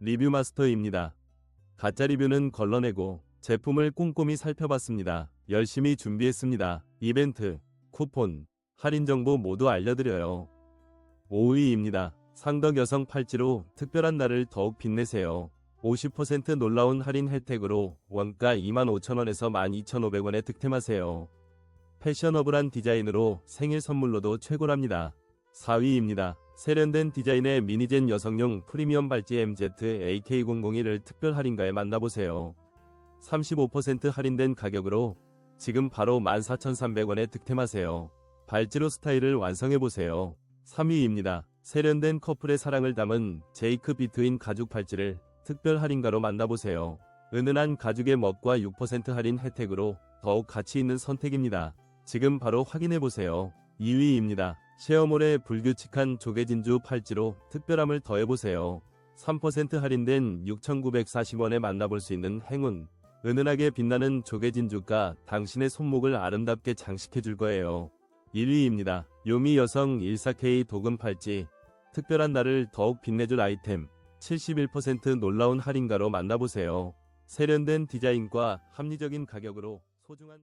리뷰 마스터입니다. 가짜 리뷰는 걸러내고 제품을 꼼꼼히 살펴봤습니다. 열심히 준비했습니다. 이벤트, 쿠폰, 할인 정보 모두 알려드려요. 5위입니다. 상덕 여성 팔찌로 특별한 날을 더욱 빛내세요. 50% 놀라운 할인 혜택으로 원가 25,000원에서 12,500원에 득템하세요. 패셔너블한 디자인으로 생일 선물로도 최고랍니다. 4위입니다. 세련된 디자인의 미니젠 여성용 프리미엄 발찌 MZ AK001을 특별 할인가에 만나보세요. 35% 할인된 가격으로 지금 바로 14,300원에 득템하세요. 발찌로 스타일을 완성해보세요. 3위입니다. 세련된 커플의 사랑을 담은 제이크 비트인 가죽 팔찌를 특별 할인가로 만나보세요. 은은한 가죽의 멋과 6% 할인 혜택으로 더욱 가치 있는 선택입니다. 지금 바로 확인해보세요. 2위입니다. 쉐어몰의 불규칙한 조개진주 팔찌로 특별함을 더해보세요. 3% 할인된 6,940원에 만나볼 수 있는 행운. 은은하게 빛나는 조개진주가 당신의 손목을 아름답게 장식해줄 거예요. 1위입니다. 요미 여성 14K 도금 팔찌. 특별한 날을 더욱 빛내줄 아이템. 71% 놀라운 할인가로 만나보세요. 세련된 디자인과 합리적인 가격으로 소중한